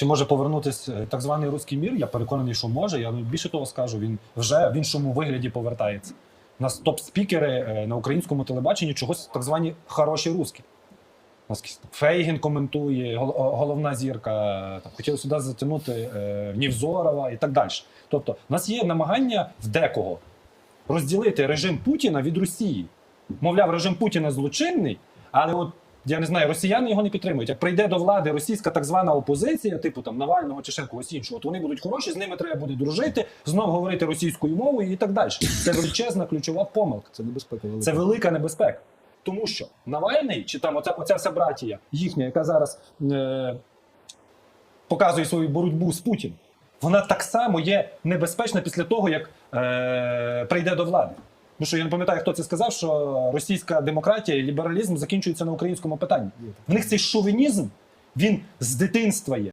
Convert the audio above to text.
Чи може повернутися е, так званий руський мір? Я переконаний, що може. Я більше того скажу, він вже в іншому вигляді повертається. У нас топ-спікери е, на українському телебаченні чогось так звані хороші русські. Фейгін коментує, головна зірка. Там, хотіли сюди затягнути е, Нівзорова і так далі. Тобто, у нас є намагання в декого розділити режим Путіна від Росії. Мовляв, режим Путіна злочинний, але от я не знаю, росіяни його не підтримують. Як прийде до влади російська так звана опозиція, типу там Навального чи ще когось іншого, от вони будуть хороші, з ними треба буде дружити, знову говорити російською мовою і так далі. Це величезна ключова помилка. Це небезпека. велика. Це велика небезпека. Тому що Навальний, чи там оця, оця вся братія їхня, яка зараз е, показує свою боротьбу з Путіним, вона так само є небезпечна після того, як е, прийде до влади. Ну що я не пам'ятаю, хто це сказав, що російська демократія і лібералізм закінчуються на українському питанні. В них цей шовінізм, він з дитинства є.